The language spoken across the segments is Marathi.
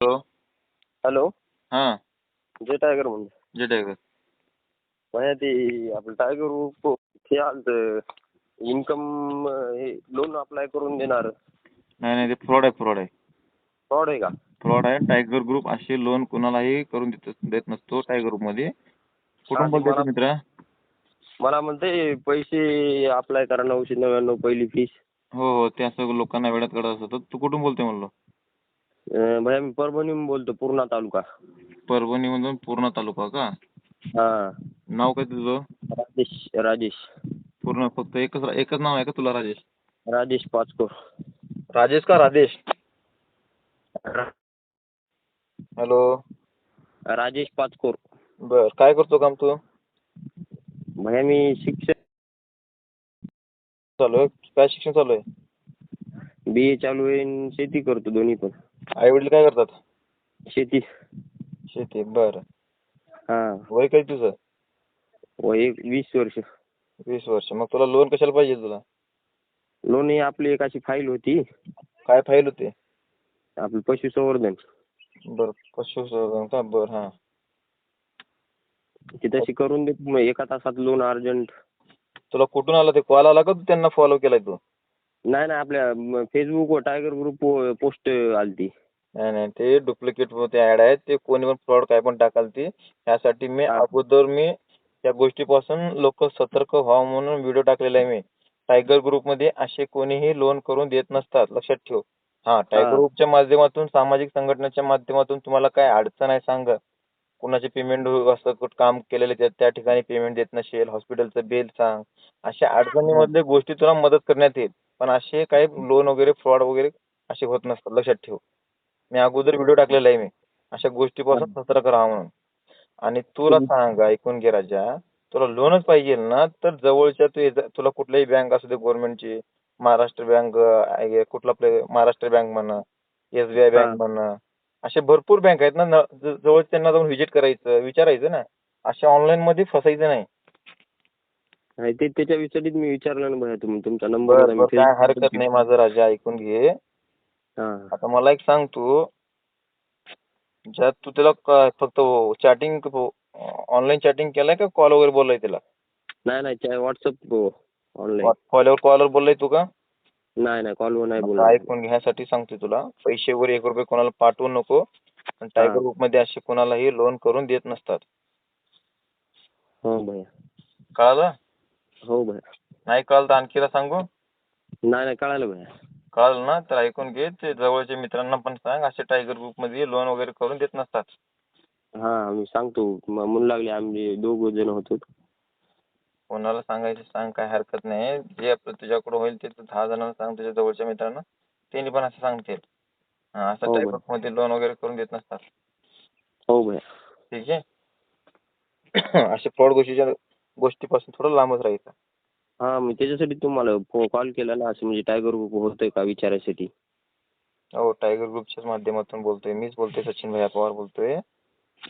हॅलो. हॅलो. हां. जय टायगर म्हणून जय टायगर. माझ्या ते आपलं टायगर ग्रुप हे आलं इन्कम हे लोन अप्लाय करून देणार. नाही नाही ते फ्रॉड आहे फ्रॉड आहे. फ्रॉड आहे का? फ्रॉड आहे. टायगर ग्रुप असे लोन कुणालाही करून देत देत नसतो टायगर ग्रुपमध्ये कुठून हा, ते बोलतोय मला- तू मित्रा? मला म्हणते पैसे अप्लाय करा नऊशे नव्याण्णव पहिली फीस हो हो ते असं लोकांना वेळात काढत असतं तू कुठून बोलतोय म्हणलो? भैया मी परभणीहून बोलतो पूर्णा तालुका. परभणीमधून पूर्ण तालुका का? हां. नाव काय तुझं? राजेश राजेश. पूर्ण फक्त एकच एकच नाव आहे का तुला राजेश? राजेश पाचकोर. राजेश का राजेश हॅलो. राजेश पाचकोर. बर काय करतो काम तू? भैया मी शिक्षण चालू आहे. काय शिक्षण चालू आहे? बी ए चालू आहे आणि शेती करतो दोन्ही पण. आई वडील काय करतात? शेती. शेती बरं. हां. वय काय तुझं? व एक वीस वर्ष. वीस वर्ष. मग तुला लोन कशाला पाहिजे तुला? लोन ही आपली एक अशी फाईल होती. काय फाईल होते? आपलं पशुसंवर्धन. बर पशुसंवर्धन का? बर हा. ती तशी करून देत मग एका तासात लोन अर्जंट. तुला कुठून आला ते? कॉल आला का तू त्यांना फॉलो केलाय तू? नाही नाही आपल्या फेसबुकवर टायगर ग्रुप पोस्ट आलती. नाही नाही ते डुप्लिकेट ते ऍड आहेत. ते कोणी पण फ्रॉड काय पण टाकाल ती. त्यासाठी मी. अगोदर मी त्या गोष्टीपासून लोक सतर्क व्हावं म्हणून व्हिडिओ टाकलेला आहे मी. टायगर ग्रुपमध्ये असे कोणीही लोन करून देत नसतात. लक्षात ठेव. हा टायगर. ग्रुपच्या माध्यमातून सामाजिक संघटनेच्या माध्यमातून तुम्हाला काय अडचण आहे सांग. कुणाचे पेमेंट असं कुठं काम केलेले त्या ठिकाणी पेमेंट देत नसेल हॉस्पिटलचं बिल सांग. अशा अडचणीमधल्या गोष्टी तुला मदत करण्यात येईल. पण असे काही लोन वगैरे फ्रॉड वगैरे असे होत नसतात. लक्षात ठेव. मी अगोदर व्हिडिओ टाकलेला आहे मी. अशा गोष्टीपासून सतर्क राहा म्हणून. आणि तुला सांग ऐकून घे राजा. तुला लोनच पाहिजे ना तर जवळच्या तू तुला कुठल्याही बँक असू दे गव्हर्नमेंटची महाराष्ट्र बँक कुठला महाराष्ट्र बँक म्हणा एस बी आय हा. बँक म्हणा असे भरपूर बँक आहेत ना जवळ त्यांना जाऊन व्हिजिट करायचं विचारायचं ना. अशा ऑनलाईन मध्ये फसायचं नाही. नाही ते त्याच्या विचारीत मी विचारलं ना भैया तुम्ही तुमचा बर नंबर बर काय हरकत नाही माझं राजा ऐकून घे. आता मला एक सांग तू. ज्यात तू त्याला फक्त चॅटिंग ऑनलाईन चॅटिंग केलंय का कॉल वगैरे बोललाय त्याला? नाही नाही व्हॉट्सअप ऑनलाईन कॉलवर कॉलवर बोललाय तू का? नाही नाही कॉलवर नाही आता बोलणार. ऐकून घ्यासाठी सांगते तुला. पैसे वगैरे एक रुपये कोणाला पाठवू नको. आणि टायगर. ग्रुपमध्ये असे कोणालाही लोन करून देत नसतात. हो भैया. कळालं? हो भैया. नाही कळालं तर आणखीला सांगू? नाही नाही कळालं भैया. कळालं ना तर ऐकून घे. ते जवळच्या मित्रांना पण सांग. असे टायगर ग्रुपमध्ये लोन वगैरे करून देत नसतात. हां मी सांगतो. म- म्हणू लागले आम्ही दोघं जण होतो. कोणाला सांगायचं सांग काय हरकत नाही. जे आपलं तुझ्याकडून होईल ते तू दहा जणांना सांग तुझ्या जवळच्या मित्रांना. त्यांनी पण असं सांगतील. हा असं हो. ग्रुपमध्ये लोन वगैरे करून देत नसतात. हो भैया ठीक आहे? अशा फ्रॉड गोष्टीच्या गोष्टीपासून थोडं लांबच राहायचं. हां मी त्याच्यासाठी तुम्हाला कॉल केला ना असं म्हणजे टायगर ग्रुप होतंय का विचारायसाठी? हो टायगर ग्रुपच्याच माध्यमातून बोलतोय. मीच बोलतोय सचिन भैया पवार बोलतोय.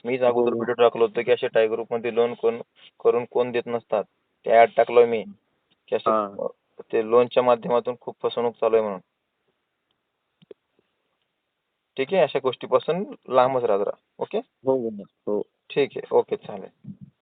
मीच अगोदर हो. व्हिडिओ टाकलो होतो की असे टायगर ग्रुपमध्ये लोन कोण करून कोण देत नसतात. ते ऍड टाकलोय मी. की असे हा. ते लोनच्या माध्यमातून खूप फसवणूक चालू आहे म्हणून. ठीक आहे अशा गोष्टीपासून लांबच राहत राहा ओके हो भैया हो. ठीक आहे. ओके चालेल.